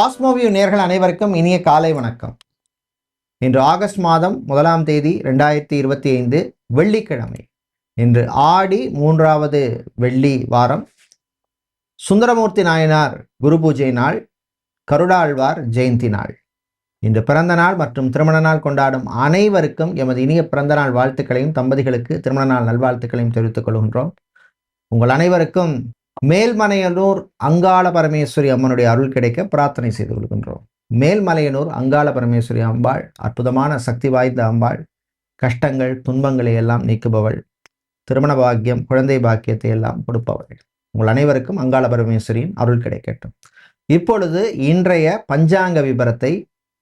Cosmoview நேர்கள் அனைவருக்கும் இனிய காலை வணக்கம். இன்று ஆகஸ்ட் மாதம் முதலாம் தேதி ரெண்டாயிரத்தி இருபத்தி ஐந்து வெள்ளிக்கிழமை. இன்று ஆடி மூன்றாவது வெள்ளி வாரம். சுந்தரமூர்த்தி நாயனார் குரு பூஜை நாள் கருடாழ்வார் ஜெயந்தி நாள். இன்று பிறந்த நாள் மற்றும் திருமண நாள் கொண்டாடும் அனைவருக்கும் எமது இனிய பிறந்த நாள் வாழ்த்துக்களையும் தம்பதிகளுக்கு திருமண நாள் நல்வாழ்த்துக்களையும் தெரிவித்துக் கொள்கின்றோம். உங்கள் அனைவருக்கும் மேல்மலையனூர் அங்காள பரமேஸ்வரி அம்மனுடைய அருள் கிடைக்க பிரார்த்தனை செய்து கொள்கின்றோம். மேல்மலையனூர் அங்காள பரமேஸ்வரி அம்பாள் அற்புதமான சக்தி வாய்ந்த அம்பாள் கஷ்டங்கள் துன்பங்களை எல்லாம் நீக்குபவள் திருமண பாக்கியம் குழந்தை பாக்கியத்தை எல்லாம் கொடுப்பவள். உங்கள் அனைவருக்கும் அங்காள பரமேஸ்வரியின் அருள் கிடைக்கட்டும். இப்பொழுது இன்றைய பஞ்சாங்க விபரத்தை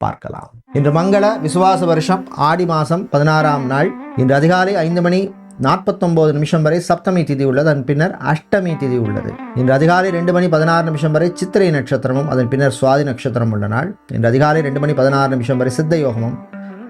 பார்க்கலாம். இன்று மங்கள விசுவாச வருஷம் ஆடி மாதம் பதினாறாம் நாள் இன்று அதிகாலை ஐந்து மணி நாற்பத்தொம்போது நிமிஷம் வரை சப்தமி திதி உள்ளது. அதன் பின்னர் அஷ்டமி திதி உள்ளது. இன்று அதிகாலை ரெண்டு மணி பதினாறு நிமிஷம் வரை சித்திரை நட்சத்திரமும் அதன் பின்னர் சுவாதி நட்சத்திரம் உள்ள நாள். இன்று அதிகாலை ரெண்டு மணி பதினாறு நிமிஷம் வரை சித்த யோகமும்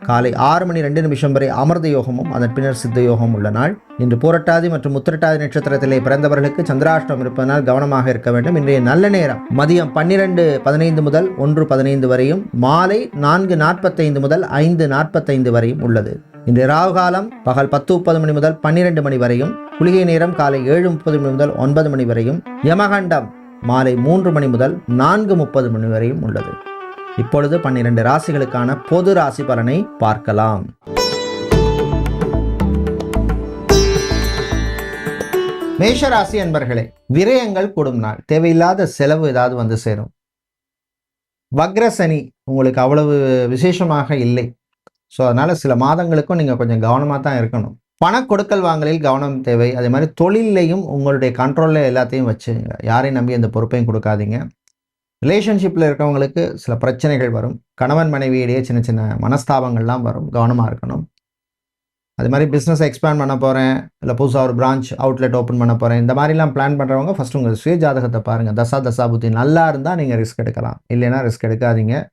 காலை ஆறு மணி ரெண்டு நிமிஷம் வரை அமிர்த யோகமும் அதன் பின்னர் சித்த யோகம் உள்ள நாள். இன்று பூரட்டாதி மற்றும் முத்திரட்டாதி நட்சத்திரத்திலே பிறந்தவர்களுக்கு சந்திராஷ்டம் இருப்பதனால் கவனமாக இருக்க வேண்டும். இன்றைய நல்ல நேரம் மதியம் பன்னிரண்டு பதினைந்து முதல் ஒன்று பதினைந்து வரையும் மாலை நான்கு நாற்பத்தைந்து முதல் ஐந்து நாற்பத்தைந்து வரையும் உள்ளது. இன்று ராகு காலம் பகல் பத்து முப்பது மணி முதல் பன்னிரெண்டு மணி வரையும் குளிகை நேரம் காலை ஏழு முப்பது மணி முதல் ஒன்பது மணி வரையும் யமகண்டம் மாலை மூன்று மணி முதல் நான்கு முப்பது மணி வரையும் உள்ளது. இப்பொழுது பன்னிரண்டு ராசிகளுக்கான பொது ராசி பலனை பார்க்கலாம். மேஷராசி என்பர்களே விரயங்கள் கூடும் நாள். தேவையில்லாத செலவு ஏதாவது வந்து சேரும். வக்ரசனி உங்களுக்கு அவ்வளவு விசேஷமாக இல்லை. ஸோ அதனால சில மாதங்களுக்கும் நீங்கள் கொஞ்சம் கவனமாக தான் இருக்கணும். பண கொடுக்கல் வாங்கலில் கவனம் தேவை. அதே மாதிரி தொழிலையும் உங்களுடைய கண்ட்ரோலில் எல்லாத்தையும் வச்சுங்க. யாரையும் நம்பி அந்த பொறுப்பையும் கொடுக்காதீங்க. ரிலேஷன்ஷிப்பில் இருக்கவங்களுக்கு சில பிரச்சனைகள் வரும். கணவன் மனைவியிடையே சின்ன சின்ன மனஸ்தாபங்கள்லாம் வரும். கவனமாக இருக்கணும். அது மாதிரி பிஸ்னஸ் எக்ஸ்பேண்ட் பண்ண போகிறேன் இல்லை புதுசாக ஒரு பிரான்ச் அவுட்லெட் ஓப்பன் பண்ண போகிறேன் இந்த மாதிரிலாம் பிளான் பண்ணுறவங்க ஃபஸ்ட் உங்கள் சுய ஜாதகத்தை பாருங்கள் தசா தசா புத்தி. நல்லா இருந்தால் நீங்கள் ரிஸ்க் எடுக்கலாம். இல்லைன்னா ரிஸ்க் எடுக்காதீங்க.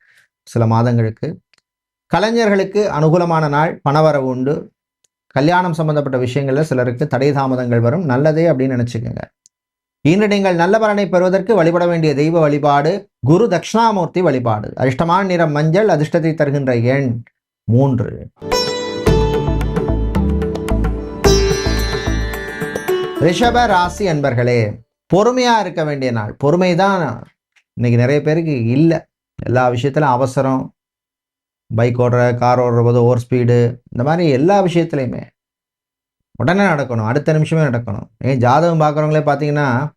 சில மாதங்களுக்கு. கலைஞர்களுக்கு அனுகூலமான நாள் பணவரவு உண்டு. கல்யாணம் சம்பந்தப்பட்ட விஷயங்களில் சிலருக்கு தடை தாமதங்கள் வரும். நல்லதே அப்படின்னு நினச்சிக்கோங்க. இன்று நீங்கள் நல்ல பலனை பெறுவதற்கு வழிபட வேண்டிய தெய்வ வழிபாடு குரு தட்சிணாமூர்த்தி வழிபாடு. அதிர்ஷ்டமான நிறம் மஞ்சள் அதிர்ஷ்டத்தை தருகின்ற எண் மூன்று. ரிஷப ராசி அன்பர்களே பொறுமையா இருக்க வேண்டிய நாள். பொறுமை தான் இன்னைக்கு நிறைய பேருக்கு இல்லை. எல்லா விஷயத்திலும் அவசரம். பைக் ஓடுற கார் ஓடுற போது ஓவர் ஸ்பீடு. இந்த மாதிரி எல்லா விஷயத்துலையுமே. உடனே நடக்கணும் அடுத்த நிமிஷமே நடக்கணும். ஏன் ஜாதகம் பார்க்குறவங்களே பார்த்தீங்கன்னா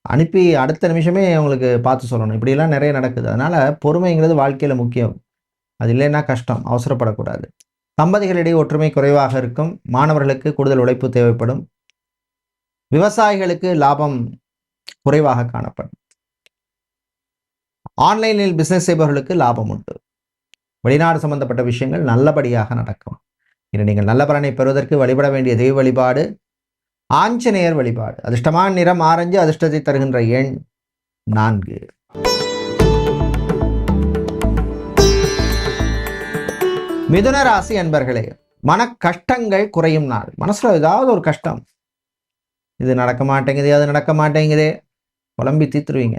அனுப்பி அடுத்த நிமிஷமே அவங்களுக்கு பார்த்து சொல்லணும். இப்படிலாம் நிறைய நடக்குது. அதனால் பொறுமைங்கிறது வாழ்க்கையில் முக்கியம். அது இல்லைன்னா கஷ்டம் அவசரப்படக்கூடாது. தம்பதிகளிடையே ஒற்றுமை குறைவாக இருக்கும். மாணவர்களுக்கு கூடுதல் உழைப்பு தேவைப்படும். விவசாயிகளுக்கு லாபம் குறைவாக காணப்படும். ஆன்லைனில் பிஸ்னஸ் செய்பவர்களுக்கு லாபம் உண்டு. வெளிநாடு சம்பந்தப்பட்ட விஷயங்கள் நல்லபடியாக நடக்கும். இன்று நீங்கள் நல்ல பலனை பெறுவதற்கு வழிபட வேண்டிய தெய்வ வழிபாடு ஆஞ்சநேயர் வழிபாடு. அதிர்ஷ்டமான நிறம் ஆரஞ்சு அதிர்ஷ்டத்தை தருகின்ற எண் நான்கு. மிதுன ராசி அன்பர்களே மன கஷ்டங்கள் குறையும் நாள். மனசுல ஏதாவது ஒரு கஷ்டம். இது நடக்க மாட்டேங்குது அது நடக்க மாட்டேங்குதே குழம்பி தீத்துருவீங்க.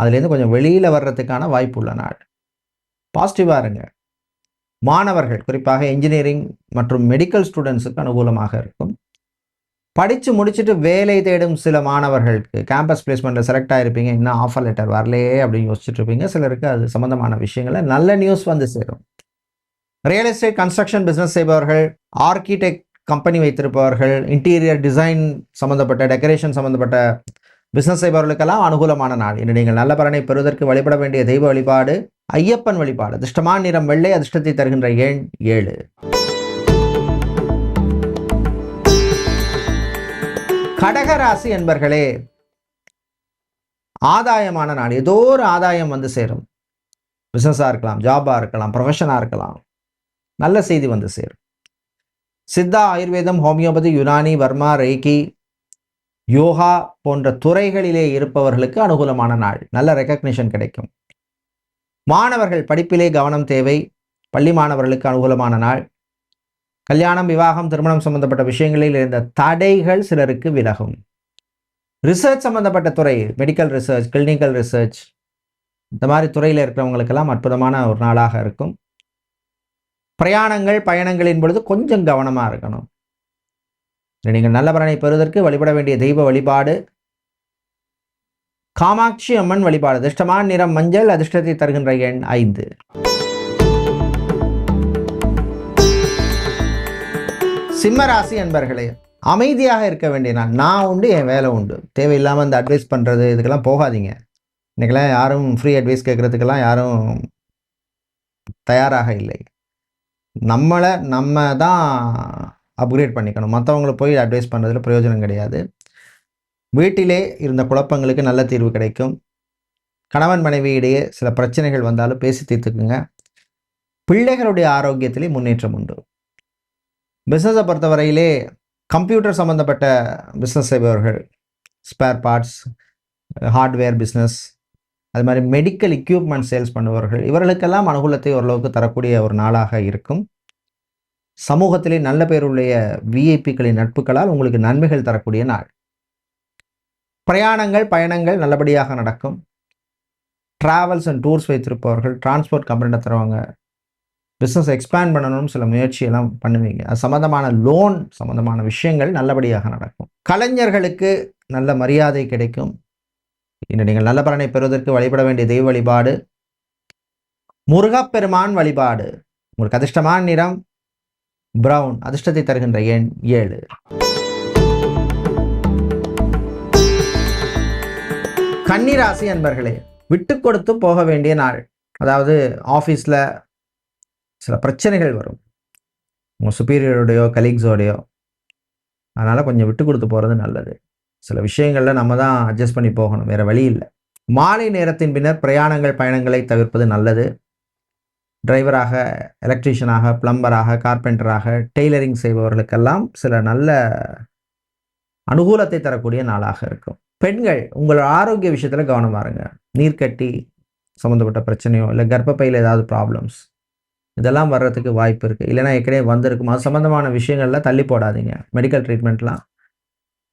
அதுலேருந்து கொஞ்சம் வெளியில் வர்றதுக்கான வாய்ப்பு உள்ள நாள். பாசிட்டிவாக இருங்க. மாணவர்கள் குறிப்பாக இன்ஜினியரிங் மற்றும் மெடிக்கல் ஸ்டூடெண்ட்ஸுக்கு அனுகூலமாக இருக்கும். படித்து முடிச்சுட்டு வேலை தேடும் சில மாணவர்களுக்கு கேம்பஸ் பிளேஸ்மெண்ட்டில் செலக்ட் ஆகிருப்பீங்க இன்னும் ஆஃபர் லெட்டர் வரலையே அப்படின்னு யோசிச்சுட்டு இருப்பீங்க. சிலருக்கு அது சம்மந்தமான விஷயங்களை நல்ல நியூஸ் வந்து சேரும். ரியல் எஸ்டேட் கன்ஸ்ட்ரக்ஷன் பிஸ்னஸ் செய்பவர்கள் ஆர்கிடெக்ட் கம்பெனி வைத்திருப்பவர்கள் இன்டீரியர் டிசைன் சம்மந்தப்பட்ட டெக்கரேஷன் சம்மந்தப்பட்ட பிஸ்னஸ் செய்பவர்களுக்கெல்லாம் அனுகூலமான நாள். இன்று நீங்கள் நல்ல பலனை பெறுவதற்கு வழிபட வேண்டிய தெய்வ வழிபாடு ஐயப்பன் வழிபாடு. அதிர்ஷ்டமான நிறம் வெள்ளை அதிர்ஷ்டத்தை தருகின்ற எண் ஏழு. கடகராசி என்பர்களே ஆதாயமான நாள் ஏதோ ஒரு ஆதாயம் வந்து சேரும். பிஸ்னஸாக இருக்கலாம் ஜாபாக இருக்கலாம் ப்ரொஃபஷனாக இருக்கலாம். நல்ல செய்தி வந்து சேரும். சித்தா ஆயுர்வேதம் ஹோமியோபதி யுனானி வர்மா ரேகி யோகா போன்ற துறைகளிலே இருப்பவர்களுக்கு அனுகூலமான நாள். நல்ல ரெக்கக்னிஷன் கிடைக்கும். மாணவர்கள் படிப்பிலே கவனம் தேவை பள்ளி மாணவர்களுக்கு அனுகூலமான நாள். கல்யாணம் விவாகம் திருமணம் சம்பந்தப்பட்ட விஷயங்களில் இருந்த தடைகள் சிலருக்கு விலகும். ரிசர்ச் சம்பந்தப்பட்ட துறை மெடிக்கல் ரிசர்ச் கிளினிக்கல் ரிசர்ச் இந்த மாதிரி துறையில் இருக்கிறவங்களுக்கெல்லாம் அற்புதமான ஒரு நாளாக இருக்கும். பிரயாணங்கள் பயணங்களின் பொழுது கொஞ்சம் கவனமாக இருக்கணும். நீங்கள் நல்ல பலனை பெறுவதற்கு வழிபட வேண்டிய தெய்வ வழிபாடு காமாட்சி அம்மன் வழிபாடு அதிர்ஷ்டமான நிறம் மஞ்சள் அதிர்ஷ்டத்தை தருகின்ற எண் ஐந்து. சிம்மராசி அன்பர்களே அமைதியாக இருக்க வேண்டிய நான் நான் உண்டு என் வேலை உண்டு. தேவையில்லாமல் இந்த அட்வைஸ் பண்ணுறது இதுக்கெல்லாம் போகாதீங்க. இன்றைக்கெல்லாம் யாரும் ஃப்ரீ அட்வைஸ் கேட்குறதுக்கெல்லாம் யாரும் தயாராக இல்லை. நம்மளை நம்ம தான் அப்கிரேட் பண்ணிக்கணும். மற்றவங்களை போய் அட்வைஸ் பண்ணுறதுல பிரயோஜனம் கிடையாது. வீட்டிலே இருந்த குழப்பங்களுக்கு நல்ல தீர்வு கிடைக்கும். கணவன் மனைவியிடையே சில பிரச்சனைகள் வந்தாலும் பேசி தீர்த்துக்குங்க. பிள்ளைகளுடைய ஆரோக்கியத்திலே முன்னேற்றம் உண்டு. பிஸ்னஸை பொறுத்தவரையிலே கம்ப்யூட்டர் சம்மந்தப்பட்ட பிஸ்னஸ் செய்பவர்கள் ஸ்பேர் பார்ட்ஸ் ஹார்ட்வேர் பிஸ்னஸ் அது மாதிரி மெடிக்கல் எக்யூப்மெண்ட் சேல்ஸ் பண்ணுபவர்கள் இவர்களுக்கெல்லாம் அனுகூலத்தை ஓரளவுக்கு தரக்கூடிய ஒரு நாளாக இருக்கும். சமூகத்திலே நல்ல பேருடைய விஐபிக்களின் நட்புகளால் உங்களுக்கு நன்மைகள் தரக்கூடிய நாள். பிரயாணங்கள் பயணங்கள் நல்லபடியாக நடக்கும். ட்ராவல்ஸ் அண்ட் டூர்ஸ் வைத்திருப்பவர்கள் டிரான்ஸ்போர்ட் கம்பெனி நடத்துகிறவங்க பிஸ்னஸ் எக்ஸ்பேண்ட் பண்ணணும்னு சில முயற்சியெல்லாம் பண்ணுவீங்க. அது சம்மந்தமான லோன் சம்மந்தமான விஷயங்கள் நல்லபடியாக நடக்கும். கலைஞர்களுக்கு நல்ல மரியாதை கிடைக்கும். இன்று நீங்கள் நல்ல பலனை பெறுவதற்கு வழிபட வேண்டிய தெய்வ வழிபாடு. முருகப்பெருமான் வழிபாடு. உங்களுக்கு அதிர்ஷ்டமான நிறம் பிரவுன் அதிர்ஷ்டத்தை தருகின்ற எண் ஏழு. கன்னிராசி அன்பர்களே விட்டு கொடுத்து போக வேண்டிய நாள். அதாவது ஆஃபீஸில் சில பிரச்சனைகள் வரும். உங்கள் சுப்பீரியரோடையோ கலீக்ஸோடையோ அதனால் கொஞ்சம் விட்டு கொடுத்து போகிறது நல்லது. சில விஷயங்களில் நம்ம தான் அட்ஜஸ்ட் பண்ணி போகணும் வேறு வழி இல்லை. மாலை நேரத்தின் பின்னர் பிரயாணங்கள் பயணங்களை தவிர்ப்பது நல்லது. டிரைவராக எலக்ட்ரீஷியனாக பிளம்பராக கார்பெண்டராக டெய்லரிங் செய்பவர்களுக்கெல்லாம் சில நல்ல அனுகூலத்தை தரக்கூடிய நாளாக இருக்கும். பெண்கள் உங்களோட ஆரோக்கிய விஷயத்தில் கவனமாக இருங்க. நீர்க்கட்டி சம்மந்தப்பட்ட பிரச்சனையோ இல்லை கர்ப்பப்பையில் ஏதாவது ப்ராப்ளம்ஸ் இதெல்லாம் வர்றதுக்கு வாய்ப்பு இருக்குது இல்லைனா ஏற்கனவே வந்திருக்கும். அது சம்மந்தமான விஷயங்களில் தள்ளி போடாதீங்க. மெடிக்கல் ட்ரீட்மெண்ட்லாம்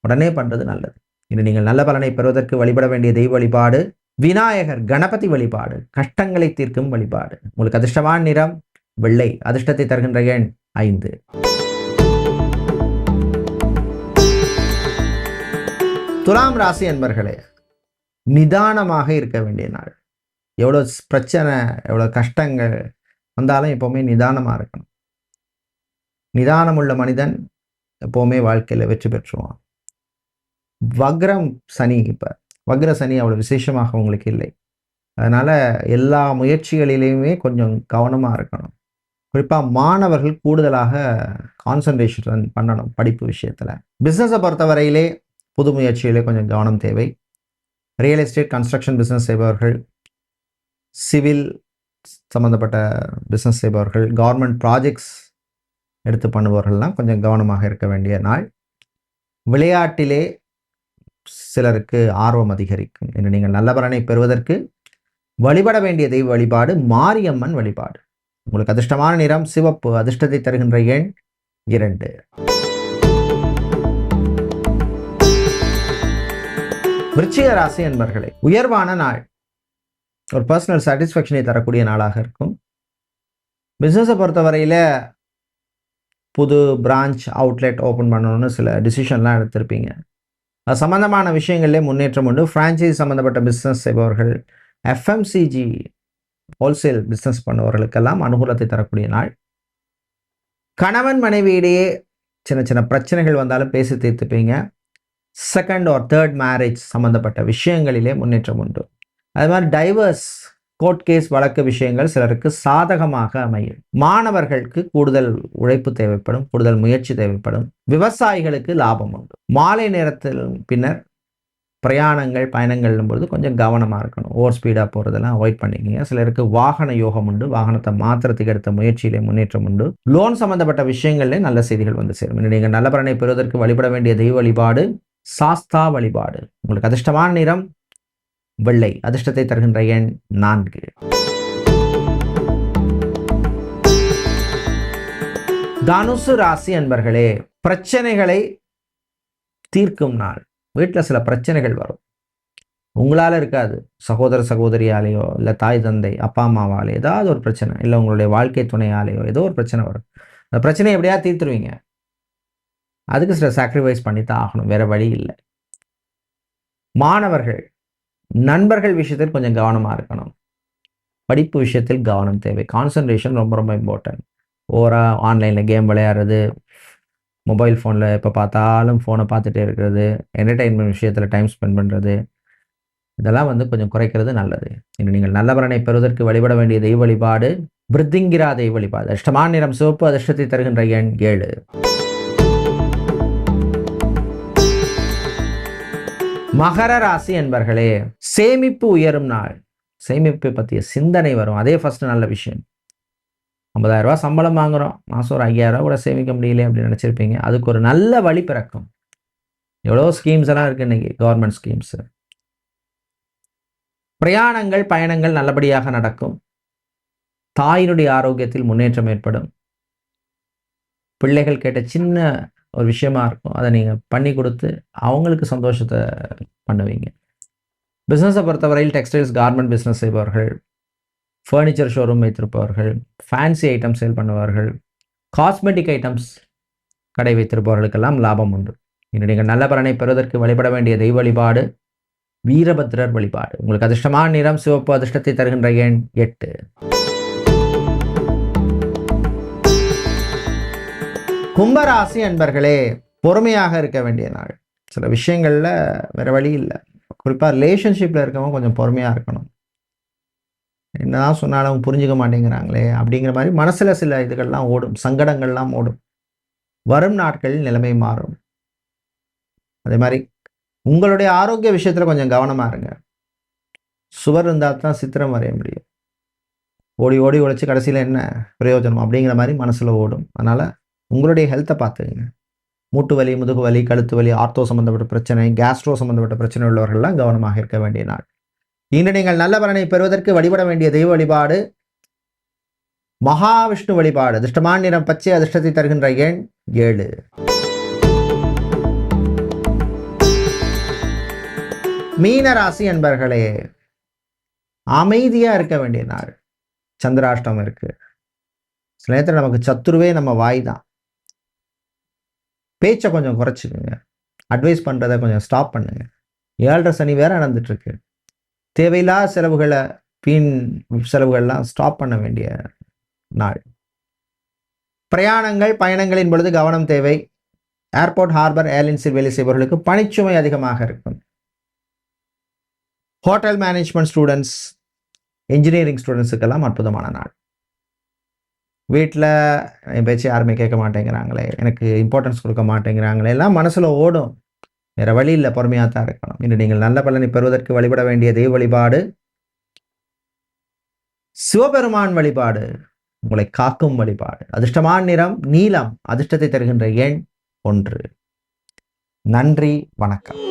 உடனே பண்ணுறது நல்லது. இன்று நீங்கள் நல்ல பலனை பெறுவதற்கு வழிபட வேண்டிய தெய்வ வழிபாடு விநாயகர் கணபதி வழிபாடு கஷ்டங்களை தீர்க்கும் வழிபாடு. உங்களுக்கு அதிர்ஷ்டமான நிறம் வெள்ளை. அதிர்ஷ்டத்தை தருகின்ற எண் ஐந்து. துலாம் ராசி என்பர்களே நிதானமாக இருக்க வேண்டிய நாள். எவ்வளோ பிரச்சனை எவ்வளோ கஷ்டங்கள் வந்தாலும் எப்போவுமே நிதானமாக இருக்கணும். நிதானம் உள்ள மனிதன் எப்போவுமே வாழ்க்கையில் வெற்றி பெற்றுவான். வக்ரம் சனி இப்போ. வக்ர சனி அவ்வளோ விசேஷமாக உங்களுக்கு இல்லை. அதனால் எல்லா முயற்சிகளிலையுமே கொஞ்சம் கவனமாக இருக்கணும். குறிப்பாக மாணவர்கள் கூடுதலாக கான்சன்ட்ரேஷன் பண்ணணும் படிப்பு விஷயத்தில். பிஸ்னஸை பொறுத்தவரையிலே புது முயற்சியிலே கொஞ்சம் கவனம் தேவை. ரியல் எஸ்டேட் கன்ஸ்ட்ரக்ஷன் பிஸ்னஸ் செய்பவர்கள் சிவில் சம்மந்தப்பட்ட பிஸ்னஸ் செய்பவர்கள் கவர்மெண்ட் ப்ராஜெக்ட்ஸ் எடுத்து பண்ணுபவர்கள்லாம் கொஞ்சம் கவனமாக இருக்க வேண்டிய நாள். விளையாட்டிலே சிலருக்கு ஆர்வம் அதிகரிக்கும் என்று நீங்கள் நல்ல பலனை பெறுவதற்கு வழிபட வேண்டிய தெய்வ வழிபாடு மாரியம்மன் வழிபாடு. உங்களுக்கு அதிர்ஷ்டமான நிறம் சிவப்பு அதிர்ஷ்டத்தை தருகின்ற எண் இரண்டு. விருச்சிக ராசி என்பர்களே உயர்வான நாள். ஒரு பர்சனல் சாட்டிஸ்ஃபேக்ஷனை தரக்கூடிய நாளாக இருக்கும். பிஸ்னஸை பொறுத்தவரையில் புது பிரான்ச் அவுட்லெட் ஓப்பன் பண்ணணும்னு சில டிசிஷன்லாம் எடுத்திருப்பீங்க. அது சம்மந்தமான விஷயங்கள்லேயே முன்னேற்றம் உண்டு. ஃப்ரான்ச்சைஸ் சம்மந்தப்பட்ட பிஸ்னஸ் செய்பவர்கள் எஃப்எம்சிஜி ஹோல்சேல் பிஸ்னஸ் பண்ணுவவர்களுக்கெல்லாம் அனுகூலத்தை தரக்கூடிய நாள். கணவன் மனைவியிடையே சின்ன சின்ன பிரச்சனைகள் வந்தாலும் பேசி தீர்த்துப்பீங்க. செகண்ட் ஆர் தேர்ட் மேரேஜ் சம்மந்தப்பட்ட விஷயங்களிலே முன்னேற்றம் உண்டு. அது மாதிரி டைவர்ஸ் கோர்ட் கேஸ் வழக்கு விஷயங்கள் சிலருக்கு சாதகமாக அமையும். மாணவர்களுக்கு கூடுதல் உழைப்பு தேவைப்படும் கூடுதல் முயற்சி தேவைப்படும். விவசாயிகளுக்கு லாபம் உண்டு. மாலை நேரத்தில் பின்னர் பிரயாணங்கள் பயணங்கள்னும் பொழுது கொஞ்சம் கவனமாக இருக்கணும். ஓவர் ஸ்பீடாக போகிறதெல்லாம் அவாய்ட் பண்ணிக்கிங்க. சிலருக்கு வாகன யோகம் உண்டு. வாகனத்தை மாத்திரத்துக்கு எடுத்த முயற்சியிலே முன்னேற்றம் உண்டு. லோன் சம்மந்தப்பட்ட விஷயங்கள்லேயே நல்ல செய்திகள் வந்து சேரும். நீங்கள் நல்ல பலனை பெறுவதற்கு வழிபட வேண்டிய தெய்வ வழிபாடு சாஸ்தா வழிபாடு. உங்களுக்கு அதிர்ஷ்டமான நிறம் வெள்ளை. அதிர்ஷ்டத்தை தருகின்ற எண் நான்கு. தனுசு ராசி அன்பர்களே பிரச்சனைகளை தீர்க்கும் நாள். வீட்டில் சில பிரச்சனைகள் வரும். உங்களால் இருக்காது. சகோதர சகோதரியாலேயோ இல்லை தாய் தந்தை அப்பா அம்மாவாலே ஏதாவது ஒரு பிரச்சனை இல்லை உங்களுடைய வாழ்க்கை துணையாலேயோ ஏதோ ஒரு பிரச்சனை வரும். அந்த பிரச்சனையை எப்படியா தீர்த்துருவீங்க. அதுக்கு சில சாக்ரிஃபைஸ் பண்ணி தான் ஆகணும். வேறு வழி இல்லை. மாணவர்கள் நண்பர்கள் விஷயத்தில் கொஞ்சம் கவனமாக இருக்கணும். படிப்பு விஷயத்தில் கவனம் தேவை. கான்சன்ட்ரேஷன் ரொம்ப ரொம்ப இம்பார்ட்டன்ட் ஓவராக ஆன்லைனில் கேம் விளையாடுறது மொபைல் ஃபோனில் எப்போ பார்த்தாலும் ஃபோனை பார்த்துட்டே இருக்கிறது என்டர்டெயின்மெண்ட் விஷயத்தில் டைம் ஸ்பெண்ட் பண்ணுறது இதெல்லாம் வந்து கொஞ்சம் குறைக்கிறது நல்லது. இன்று நீங்கள் நல்லவரனை பெறுவதற்கு வழிபட வேண்டிய தெய்வ வழிபாடு பிரித்திங்கிரா தெய்வ வழிபாடு. அதிர்ஷ்டமான நிறம் சிவப்பு அதிர்ஷ்டத்தை தருகின்ற எண் ஏழு. மகர ராசி என்பர்களே சேமிப்பு உயரும் நாள். சேமிப்பு பற்றிய சிந்தனை வரும். அதே ஃபர்ஸ்ட் நல்ல விஷயம். ஐம்பதாயிரம் சம்பளம் வாங்குறோம். மாதம் ஒரு ஐயாயிரம் ரூபா கூட சேமிக்க முடியல அப்படின்னு நினச்சிருப்பீங்க. அதுக்கு ஒரு நல்ல வழி பிறக்கும். எவ்வளோ ஸ்கீம்ஸ் எல்லாம் இருக்குது இன்றைக்கி கவர்மெண்ட் ஸ்கீம்ஸு பிரயாணங்கள் பயணங்கள் நல்லபடியாக நடக்கும். தாயினுடைய ஆரோக்கியத்தில் முன்னேற்றம் ஏற்படும். பிள்ளைகள் கேட்ட சின்ன ஒரு விஷயமா இருக்கும். அதை நீங்கள் பண்ணி கொடுத்து அவங்களுக்கு சந்தோஷத்தை பண்ணுவீங்க. பிஸ்னஸை பொறுத்தவரையில் டெக்ஸ்டைல்ஸ் கார்மெண்ட் பிஸ்னஸ் செய்பவர்கள் ஃபர்னிச்சர் ஷோரூம் வைத்திருப்பவர்கள் ஃபேன்சி ஐட்டம் சேல் பண்ணுவார்கள் காஸ்மெட்டிக் ஐட்டம்ஸ் கடை வைத்திருப்பவர்களுக்கெல்லாம் லாபம் உண்டு. இன்று நீங்கள் நல்ல பலனை பெறுவதற்கு வழிபட வேண்டிய தெய்வ வழிபாடு வீரபத்ரர் வழிபாடு. உங்களுக்கு அதிர்ஷ்டமான நிறம் சிவப்பு அதிர்ஷ்டத்தை தருகின்ற எண் எட்டு. கும்பராசி அன்பர்களே பொறுமையாக இருக்க வேண்டிய நாள். சில விஷயங்களில் வேறு வழி இல்லை. குறிப்பாக ரிலேஷன்ஷிப்பில் இருக்கவங்க கொஞ்சம் பொறுமையாக இருக்கணும். என்னதான் சொன்னாலும் அவங்க புரிஞ்சுக்க மாட்டேங்கிறாங்களே அப்படிங்கிற மாதிரி மனசில் சில இதுகள்லாம் ஓடும். சங்கடங்கள்லாம் ஓடும். வரும் நாட்களில் நிலைமை மாறும். அதே மாதிரி உங்களுடைய ஆரோக்கிய விஷயத்தில் கொஞ்சம் கவனமாக இருங்க. சுவர் இருந்தால் தான் சித்திரம் வரைய முடியும். ஓடி ஓடி உழைச்சி கடைசியில் என்ன பிரயோஜனம் அப்படிங்கிற மாதிரி மனசில் ஓடும். அதனால் உங்களுடைய ஹெல்த்தை பார்த்துக்குங்க. மூட்டு வலி முதுகு வலி கழுத்து வலி ஆர்த்தோ சம்மந்தப்பட்ட பிரச்சனை கேஸ்ட்ரோ சம்மந்தப்பட்ட பிரச்சனை உள்ளவர்கள்லாம் கவனமாக இருக்க வேண்டிய நாள். இன்று நீங்கள் நல்ல பலனை பெறுவதற்கு வழிபட வேண்டிய தெய்வ வழிபாடு மகாவிஷ்ணு வழிபாடு அதிர்ஷ்டமான நிறம் பச்சை அதிர்ஷ்டத்தை தருகின்ற எண் ஏழு. மீனராசி என்பர்களே அமைதியா இருக்க வேண்டிய நாள். சந்திராஷ்டம் இருக்கு. சில நேரத்தில் நமக்கு சத்துருவே நம்ம வாய் தான். பேச்சை கொஞ்சம் குறைச்சிக்கோங்க. அட்வைஸ் பண்ணுறதை கொஞ்சம் ஸ்டாப் பண்ணுங்க. ஏழரை சனி வேற நடந்துட்டுருக்கு. தேவையில்லாத செலவுகளை வீண் செலவுகள்லாம் ஸ்டாப் பண்ண வேண்டிய நாள். பிரயாணங்கள் பயணங்களின் பொழுது கவனம் தேவை. ஏர்போர்ட் ஹார்பர் ஏர்லைன்ஸில் வேலை செய்பவர்களுக்கு பணிச்சுமை அதிகமாக இருக்கும். ஹோட்டல் மேனேஜ்மெண்ட் ஸ்டூடெண்ட்ஸ் இன்ஜினியரிங் ஸ்டூடெண்ட்ஸுக்கெல்லாம் அற்புதமான நாள். வீட்டில் என் பேச்சு யாருமே கேட்க மாட்டேங்கிறாங்களே எனக்கு இம்பார்ட்டன்ஸ் கொடுக்க மாட்டேங்கிறாங்களே எல்லாம் மனசில் ஓடும். வேறு வழி இல்லை பொறுமையாக தான் இருக்கணும். இன்று நீங்கள் நல்ல பலனை பெறுவதற்கு வழிபட வேண்டிய தெய்வ வழிபாடு சிவபெருமான் வழிபாடு உங்களை காக்கும் வழிபாடு. அதிர்ஷ்டமான நிறம் நீலம் அதிர்ஷ்டத்தை தருகின்ற எண் ஒன்று. நன்றி வணக்கம்.